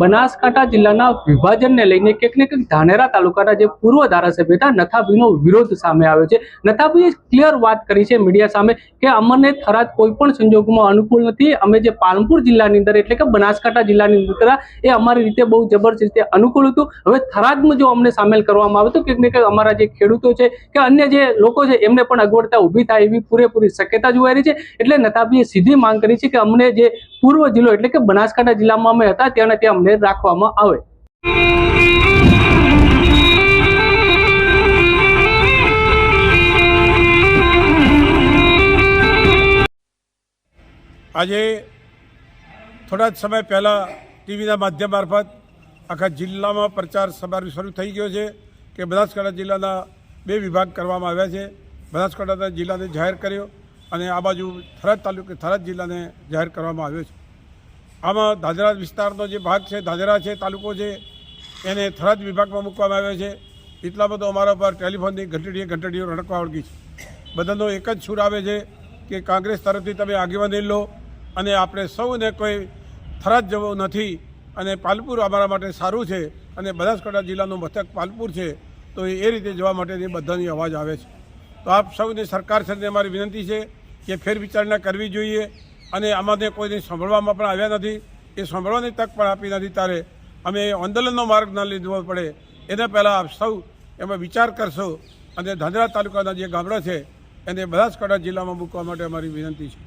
બનાસકાંઠા જિલ્લાના વિભાજનને લઈને ક્યાંક ધાનેરા તાલુકાના જે પૂર્વ ધારાસભ્ય હતા નથાભીનો વિરોધ સામે આવ્યો છે. નથાભીએ ક્લિયર વાત કરી છે મીડિયા સામે કે અમને થરાદ કોઈ પણ સંજોગોમાં અનુકૂળ નથી. અમે જે પાલનપુર જિલ્લાની અંદર એટલે કે બનાસકાંઠા જિલ્લાની અંદર એ અમારી રીતે બહુ જબરજસ્ત રીતે અનુકૂળ હતું. હવે થરાદમાં જો અમને સામેલ કરવામાં આવે તો કંઈક ને અમારા જે ખેડૂતો છે કે અન્ય જે લોકો છે એમને પણ અગવડતા ઊભી થાય એવી પૂરેપૂરી શક્યતા જોવાઈ રહી છે. એટલે નથાભીએ સીધી માંગ કરી છે કે અમને જે પૂર્વ જિલ્લો એટલે કે બનાસકાંઠા જિલ્લામાં અમે હતા, ત્યાં ત્યાં અમને રાખવામાં આવે. આજે થોડા જ સમય પહેલાં ટીવીના માધ્યમ મારફત આખા જિલ્લામાં પ્રચાર સમારોહ શરૂ થઈ ગયો છે કે બનાસકાંઠા જિલ્લાના બે વિભાગ કરવામાં આવ્યા છે. બનાસકાંઠા જિલ્લાને જાહેર કર્યો. અને આ બાજુ થરાદ તાલુકે થરાદ જિલ્લાને જાહેર કરવામાં આવ્યો છે. આમાં ધાજરા વિસ્તારનો જે ભાગ છે ધાજરા છે, તાલુકો છે, એને થરાદ વિભાગમાં મૂકવામાં આવ્યો છે. એટલા બધો અમારા પર ટેલિફોનની ઘંટડીએ ઘંટડીઓ રણકવા વળગી છે. બધાનો એક જ છૂર આવે છે કે કોંગ્રેસ તરફથી તમે આગેવાની લો અને આપણે સૌને કોઈ થરાદ જવું નથી અને પાલપુર અમારા માટે સારું છે અને બનાસકાંઠા જિલ્લાનું મથક પાલપુર છે, તો એ રીતે જવા માટેની બધાની અવાજ આવે છે. તો આપ સૌને સરકાર સાથે અમારી વિનંતી છે કે ફેરવિચારણા કરવી જોઈએ અને અમારે કોઈને સાંભળવામાં પણ આવ્યા નથી. એ સાંભળવાની તક પણ આપી નથી. ત્યારે અમે આંદોલનનો માર્ગ ન લીધવો પડે. એના પહેલાં આપ સૌ એમાં વિચાર કરશો અને ધાંધ્રા તાલુકાના જે ગામડા છે એને બનાસકાંઠા જિલ્લામાં મૂકવા માટે અમારી વિનંતી છે.